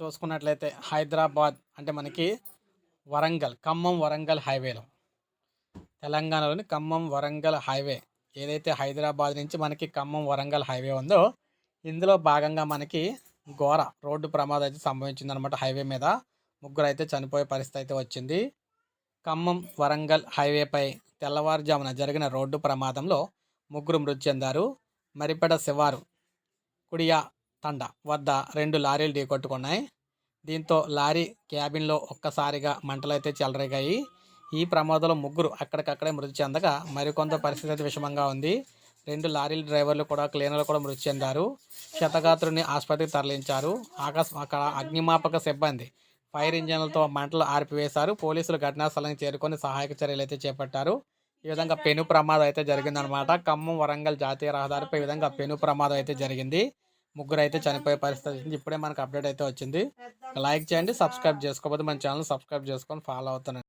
చూసుకున్నట్లయితే హైదరాబాద్ అంటే మనకి వరంగల్ ఖమ్మం వరంగల్ హైవేలో తెలంగాణలోని ఖమ్మం వరంగల్ హైవే ఏదైతే హైదరాబాద్ నుంచి మనకి ఖమ్మం వరంగల్ హైవే ఉందో ఇందులో భాగంగా మనకి ఘోర రోడ్డు ప్రమాదం అయితే సంభవించిందనమాట హైవే మీద. ముగ్గురు అయితే చనిపోయే పరిస్థితి అయితే వచ్చింది. ఖమ్మం వరంగల్ హైవేపై తెల్లవారుజామున జరిగిన రోడ్డు ప్రమాదంలో ముగ్గురు మృతి చెందారు. మరిపెడ శివారు కుడియా తండ వద్ద రెండు లారీలు ఢీకొట్టుకున్నాయి. దీంతో లారీ క్యాబిన్లో ఒక్కసారిగా మంటలైతే చెలరేగాయి. ఈ ప్రమాదంలో ముగ్గురు అక్కడికక్కడే మృతి చెందగా మరికొంత పరిస్థితి అయితే విషమంగా ఉంది. రెండు లారీల డ్రైవర్లు కూడా క్లీనర్లు కూడా మృతి చెందారు. క్షతగాత్రుని ఆసుపత్రికి తరలించారు. ఆకస్ అక్కడ అగ్నిమాపక సిబ్బంది ఫైర్ ఇంజన్లతో మంటలు ఆర్పివేశారు. పోలీసులు ఘటనా స్థలానికి చేరుకొని సహాయక చర్యలు అయితే చేపట్టారు. ఈ విధంగా పెను ప్రమాదం అయితే జరిగిందనమాట ఖమ్మం వరంగల్ జాతీయ రహదారిపై ఈ విధంగా పెను ప్రమాదం అయితే జరిగింది. ముగ్గురు అయితే చనిపోయే పరిస్థితి వచ్చింది. ఇప్పుడే మనకు అప్డేట్ అయితే వచ్చింది. లైక్ చేయండి సబ్స్క్రైబ్ చేసుకోకపోతే మన ఛానల్ సబ్స్క్రైబ్ చేసుకొని ఫాలో అవుతాను